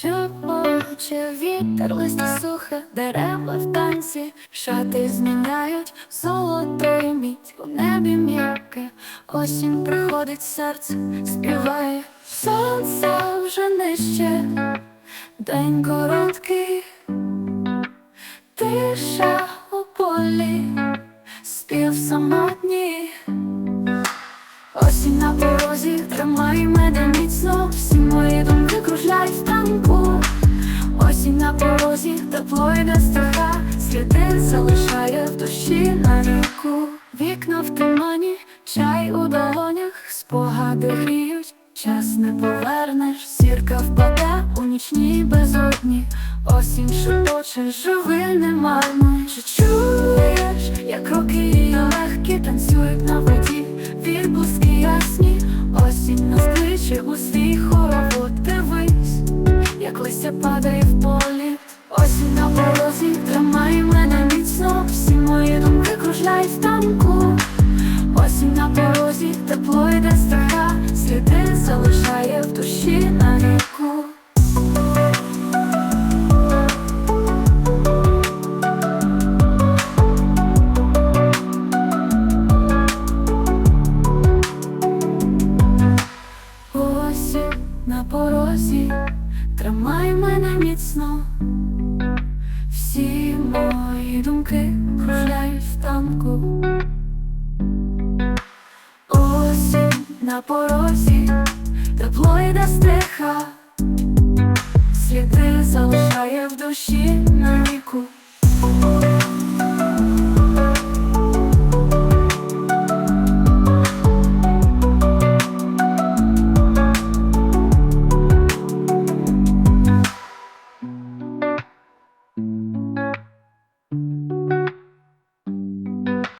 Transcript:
Шепоче вітер листі сухе, дерева в танці, шати зміняють золото і мідь у небі м'яке, осінь приходить серце, співає, сонце вже нижче, день короткий, тиша у полі, спів самотній. Осінь на порозі, тримай мене міцно, порозі, тепло йде стиха, сліди залишає в душі на ріку. Вікна в тумані, чай у долонях, спогади гріють, час не повернеш, зірка впаде у нічній безодні. Осінь шепоче, живи не. Чи чуєш, як роки її легкі танцюють на воді, відблиски ясні, осінь нас кличе у свій хоровод, дивись, як листя падає в полі, кружляють. Осінь на порозі, тепло йде страха, сліди залишає в душі на ріку. Осінь на порозі, тримай мене міцно, всі мої думки кружляють в танку. На порозі, тепло йде стиха, сліди залишає в душі на віку.